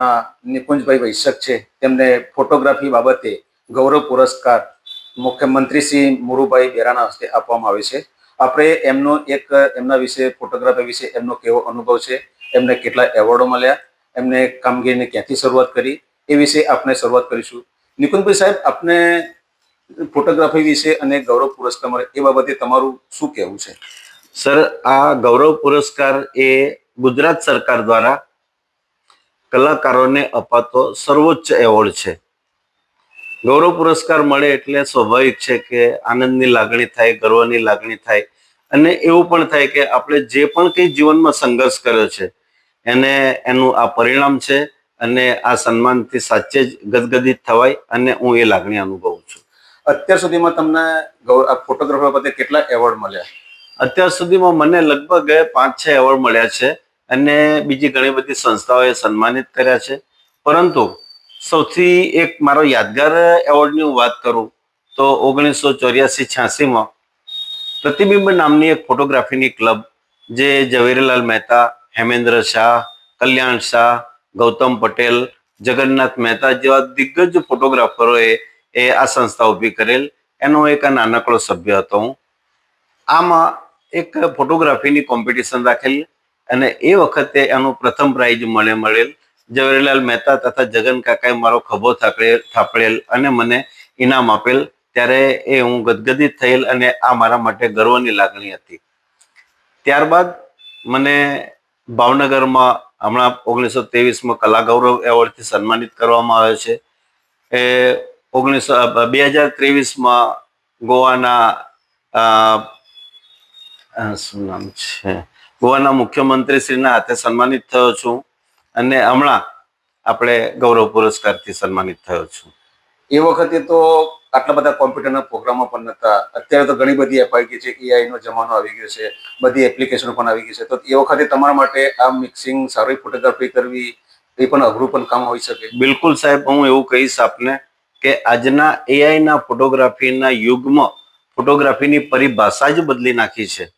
નિકુંજભાઈ વૈશક છે. તેમને ફોટોગ્રાફી બાબતે ગૌરવ પુરસ્કાર મુખ્યમંત્રી શ્રી મુરુભાઈ બેરાના હસ્તે આપવામાં આવે છે. આપણે એમનો એક, એમના વિશે, ફોટોગ્રાફી વિશે એમનો કેવો અનુભવ છે? એમને કેટલા એવોર્ડો મળ્યા? એમને કામગીરીને ક્યાંથી શરૂઆત કરી? એ વિશે આપણે શરૂઆત કરીશું. નિકુંજભાઈ સાહેબ, આપને ફોટોગ્રાફી વિશે અને ગૌરવ પુરસ્કાર મળે એ બાબતે તમારું શું કહેવું છે? સર, આ ગૌરવ પુરસ્કાર એ ગુજરાત સરકાર દ્વારા કલાકારોને અપાતો સર્વોચ્ચ એવોર્ડ છે. ગૌરવ પુરસ્કાર મળે એટલે સ્વાભાવિક છે કે આનંદની લાગણી થાય ગર્વની લાગણી થાય અને એવું પણ થાય કે આપણે જે પણ કંઈ જીવનમાં સંઘર્ષ કર્યો છે એને એનું આ પરિણામ છે અને આ સન્માનથી સાચે જ ગદગદિત થવાય અને હું એ લાગણી અનુભવું છું. અત્યાર સુધીમાં તમને ફોટોગ્રાફર બાબતે કેટલા એવોર્ડ મળ્યા? અત્યાર સુધીમાં મને લગભગ પાંચ છ એવોર્ડ મળ્યા છે. અને બીજી ઘણી બધી સંસ્થાઓએ સન્માનિત કર્યા છે. પરંતુ સૌથી એક મારો યાદગાર એવોર્ડની હું વાત કરું તો ઓગણીસો ચોર્યાસી છ્યાસીમાં પ્રતિબિંબ નામની એક ફોટોગ્રાફીની ક્લબ જે ઝવેરીલાલ મહેતા, હેમેન્દ્ર શાહ, કલ્યાણ શાહ, ગૌતમ પટેલ, જગન્નાથ મહેતા જેવા દિગ્ગજ ફોટોગ્રાફરોએ એ આ સંસ્થા ઊભી કરેલ. એનો એક નાનકડો સભ્ય હતો હું. આમાં એક ફોટોગ્રાફીની કોમ્પિટિશન રાખેલી. અને એ વખતે એનું પ્રથમ પ્રાઇઝ મળે મળેલ ઝવેરીલાલ મહેતા તથા જગન કાકાએ મારો ખભો થાપડેલ થાપડેલ અને મને ઇનામ આપેલ ત્યારે એ હું ગદગદિત થયેલ અને આ મારા માટે ગર્વની લાગણી હતી. ત્યારબાદ મને ભાવનગરમાં હમણાં ઓગણીસો ત્રેવીસમાં કલા ગૌરવ એવોર્ડથી સન્માનિત કરવામાં આવ્યો છે. એ ઓગણીસો, બે હજાર ત્રેવીસમાં ગોવાના શું નામ છે? ગોવાના મુખ્યમંત્રી શ્રીના હાથે સન્માનિત થયો છું અને હમણાં આપણે ગૌરવ પુરસ્કારથી સન્માનિત થયો છું. એ વખતે તો આટલા બધા કોમ્પ્યુટરના પ્રોગ્રામો પણ નતા. અત્યારે તો ઘણી બધી એપ આવી ગઈ છે. એઆઈ નો જમાનો આવી ગયો છે. બધી એપ્લિકેશનો પણ આવી ગઈ છે. તો એ વખતે તમારા માટે આ મિક્સિંગ સારી ફોટોગ્રાફી કરવી એ પણ અઘરું પણ કામ હોઈ શકે? બિલકુલ સાહેબ હું એવું કહીશ આપને કે આજના એઆઈ ના ફોટોગ્રાફીના યુગમાં ફોટોગ્રાફીની પરિભાષા જ બદલી નાખી છે.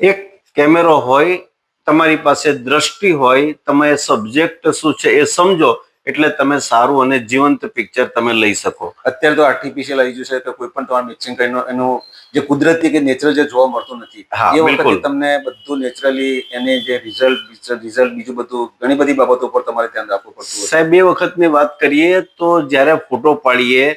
એક કેમેરો હોય તમારી પાસે દ્રષ્ટિ હોય તમે સબ્જેક્ટ શું છે એ સમજો એટલે તમે સારું અને જીવંત પિક્ચર તમે લઈ શકો. અત્યારે તો આર્ટિફિશિયલ આવી ગયું છે તો કોઈ પણ તમારે મિક્સિંગ કરીને એનું જે કુદરતી કે નેચરલ જે જોવા મળતું નથી એ વખતે તમને બધું નેચરલી એને જે રિઝલ્ટ રિઝલ્ટ બીજું બધું ઘણી બધી બાબતો ઉપર તમારે ધ્યાન રાખવું પડતું સાહેબ એ વખતની વાત કરીએ તો જ્યારે ફોટો પાડીએ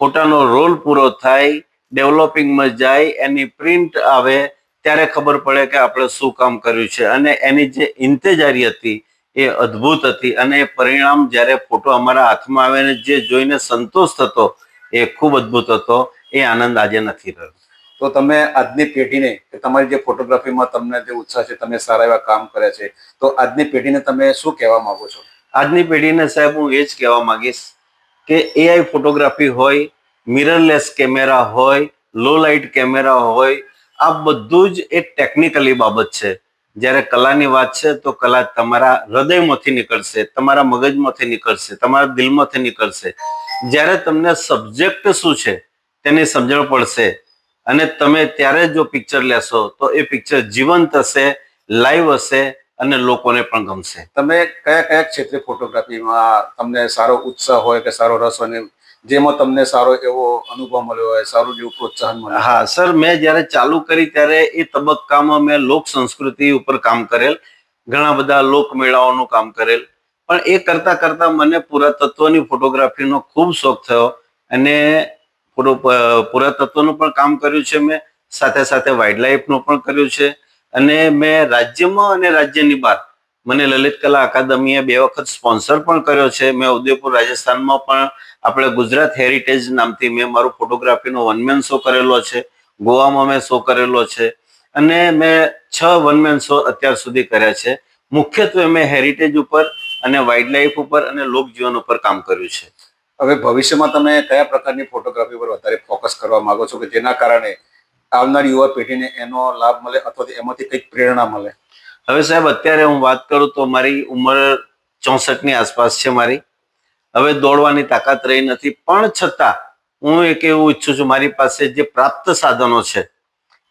ફોટાનો રોલ પૂરો થાય ડેવલપિંગમાં જાય એની પ્રિન્ટ આવે ત્યારે ખબર પડે કે આપણે શું કામ કર્યું છે. અને એની જે ઇંતેજારી હતી એ અદ્ભુત હતી અને એ પરિણામ જ્યારે ફોટો અમારા હાથમાં આવે ને જે જોઈને સંતોષ થતો એ ખૂબ અદ્ભુત હતો. એ આનંદ આજે નથી રહ્યો. તો તમે આજની પેઢીને તમારી જે ફોટોગ્રાફીમાં તમને જે ઉત્સાહ છે, તમે સારા એવા કામ કર્યા છે, તો આજની પેઢીને તમે શું કહેવા માંગો છો? આજની પેઢીને સાહેબ હું એ જ કહેવા માંગીશ કે એઆઈ ફોટોગ્રાફી હોય મિરરલેસ કેમેરા હોય લો લાઇટ કેમેરા હોય આ બધું જ એક ટેકનિકલી બાબત છે. જ્યારે કલાની વાત છે, તો કલા તમારા હૃદયમાંથી નીકળશે, તમારા મગજમાંથી નીકળશે, તમારા દિલમાંથી નીકળશે. જ્યારે તમને સબ્જેક્ટ શું છે, તેની સમજણ પડશે. અને તમે ત્યારે જો પિક્ચર લેશો, તો એ પિક્ચર જીવંત હશે લાઈવ હશે અને લોકોને પણ ગમશે. તમે કયા કયા ક્ષેત્રે ફોટોગ્રાફીમાં તમને સારો ઉત્સાહ હોય કે સારો રસ હોય જેમાં તમને સારો એવો અનુભવ મળ્યો હોય, સારું જેવું પ્રોત્સાહન મળ્યું હા, સર, મેં જ્યારે ચાલુ કરી ત્યારે એ તબક્કામાં મેં લોક સંસ્કૃતિ ઉપર કામ કરેલ, ઘણા બધા લોકમેળાઓનું કામ કરેલ. પણ એ કરતા કરતા મને પુરાતત્વની ફોટોગ્રાફીનો ખૂબ શોખ થયો અને પૂરો પુરાતત્વનું પણ કામ કર્યું છે મેં, સાથે સાથે વાઇલ્ડ લાઈફનું પણ કર્યું છે. અને મેં રાજ્યમાં અને રાજ્યની બહાર મને લલિત કલા અકાદમીએ બે વખત સ્પોન્સર પણ કર્યો છે. મેં ઉદયપુર રાજસ્થાનમાં પણ આપણે ગુજરાત હેરિટેજ નામથી મેં મારું ફોટોગ્રાફીનો વનમેન શો કરેલો છે. ગોવામાં મેં શો કરેલો છે. અને મેં છ વનમેન શો અત્યાર સુધી કર્યા છે. મુખ્યત્વે મેં હેરિટેજ ઉપર અને વાઇલ્ડ લાઈફ ઉપર અને લોકજીવન ઉપર કામ કર્યું છે. હવે ભવિષ્યમાં તમે કયા પ્રકારની ફોટોગ્રાફી પર વધારે ફોકસ કરવા માંગો છો કે જેના કારણે આવનારી યુવા પેઢીને એનો લાભ મળે અથવા એમાંથી કંઈક પ્રેરણા મળે? હવે સાહેબ, અત્યારે હું વાત કરું તો મારી ઉંમર ચોસઠની આસપાસ છે મારી. હવે દોડવાની તાકાત રહી નથી, પણ છતાં હું એક એવું ઈચ્છું છું, મારી પાસે જે પ્રાપ્ત સાધનો છે,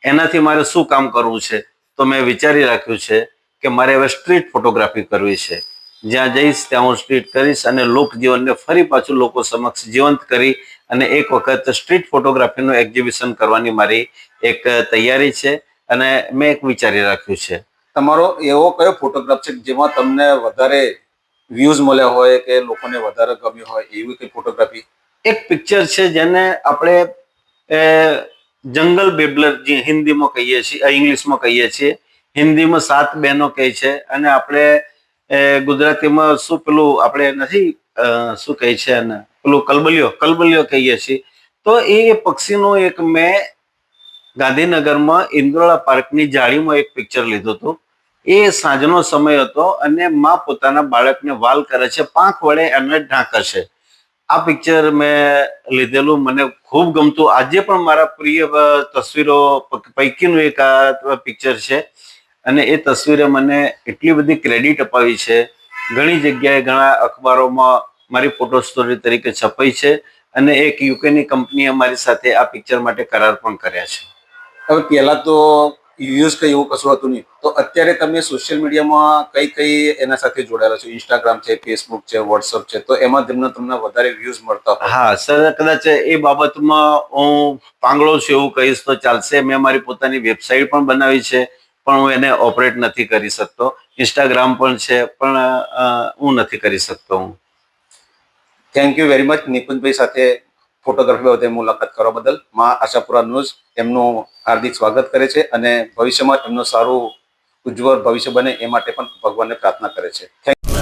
એનાથી મારે શું કામ કરવું છે? તો મેં વિચારી રાખ્યું છે કે મારે હવે સ્ટ્રીટ ફોટોગ્રાફી કરવી છે. જ્યાં જઈશ ત્યાં હું સ્ટ્રીટ કરીશ અને લોક જીવનને ફરી પાછું લોકો સમક્ષ જીવંત કરી અને એક વખત સ્ટ્રીટ ફોટોગ્રાફીનું એક્ઝિબિશન કરવાની મારી એક તૈયારી છે અને મેં એક વિચારી રાખ્યું છે. તમારો એવો કયો ફોટોગ્રાફ છે જેમાં તમને વધારે વ્યૂઝ મળ્યા હોય કે લોકોને વધારે ગમ્યું હોય એવી કઈ ફોટોગ્રાફી એક પિક્ચર છે જેને આપણે જંગલ બેબલર જે હિન્દીમાં કહીએ છીએ ઇંગ્લિશમાં કહીએ છીએ. હિન્દીમાં સાત બહેનો કહે છે અને આપણે ગુજરાતીમાં શું પેલું આપણે નથી શું કહે છે એને? પેલું કલબલિયો કલબલિયો કહીએ છીએ. તો એ પક્ષીનું એક મેં ગાંધીનગરમાં ઇન્દ્રોળા પાર્કની જાળીમાં એક પિક્ચર લીધું હતું. એ સાંજનો સમય હતો અને માં પોતાના બાળકને વાલ કરે છે, પાંખ વડે એને ઢાંકે છે. આ પિક્ચર મેં લીધેલું, મને ખૂબ ગમતું. આજે પણ મારા પ્રિય તસવીરો પૈકીનું એક આ પિક્ચર છે. અને એ તસવીરે મને એટલી બધી ક્રેડિટ અપાવી છે. ઘણી જગ્યાએ ઘણા અખબારોમાં મારી ફોટો સ્ટોરી તરીકે છપાઈ છે અને એક યુકેની કંપનીએ મારી સાથે આ પિક્ચર માટે કરાર પણ કર્યા છે. હવે પહેલાં તો યુઝ કંઈ એવું કશું હતું નહીં. તો અત્યારે તમે સોશિયલ મીડિયામાં કઈ કઈ એના સાથે જોડાયેલા છો? ઇન્સ્ટાગ્રામ છે ફેસબુક છે વોટ્સઅપ છે તો એમાં તમને તમને વધારે વ્યૂઝ મળતા હા સર કદાચ એ બાબતમાં હું પાંગળો છું એવું કહીશ તો ચાલશે. મેં મારી પોતાની વેબસાઇટ પણ બનાવી છે પણ હું એને ઓપરેટ નથી કરી શકતો. ઇન્સ્ટાગ્રામ પણ છે પણ હું નથી કરી શકતો હું. થેન્ક યુ વેરી મચ નિકુંજભાઈ સાથે ફોટોગ્રાફી બાબતે મુલાકાત કરવા બદલમાં આશાપુરા ન્યૂઝ એમનું હાર્દિક સ્વાગત કરે છે અને ભવિષ્યમાં એમનું સારું ઉજ્જવળ ભવિષ્ય બને એ માટે પણ ભગવાનને પ્રાર્થના કરે છે. થેન્ક